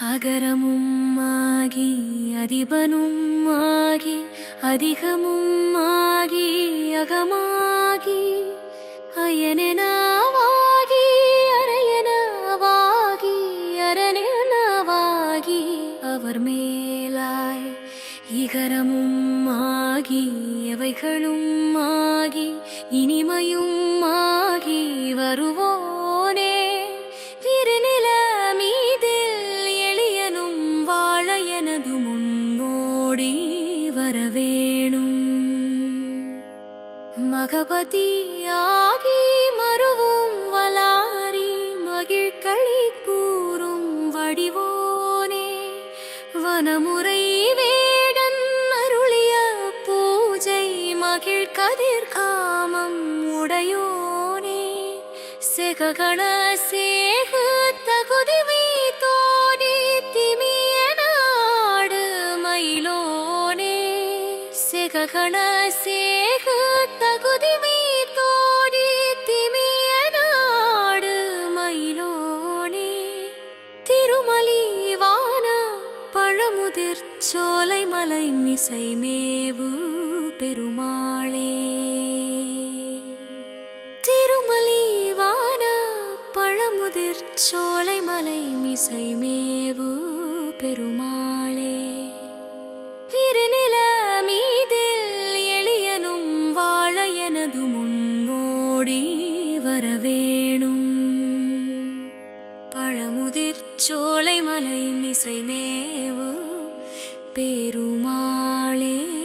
அகரமும் ஆகி அதிபனும் ஆகி அதிகமும் ஆகி அகமாகி அயனாவாகி அரையனாவாகி அரணெனவாகி அவர் மேலாய் இகரமும் ஆகி எவைகளும் ஆகி இனிமையும் ஆகி ஓடி வரவேணும். மகபதியாகி மறுவும் வலாரி மகிழ்களி கூறும் வடிவோனே. வனமுறை வேடன் அருளிய பூஜை மகிழ் கதிர் காமம் உடையோனே. செககண சேகத்த செககண சேகு தகுதி வைத்தோனே திமிய நாடு மயிலோனே. திருமலிவான பழமுதிர் சோலை மலை மிசை மேவு பெருமாளே. திருமலிவான பழமுதிர் சோலை மலை மிசை மேவு பெருமாள். வரவேணும். பழமுதிர் சோலை மலை மிசை மேவு பெருமாளே.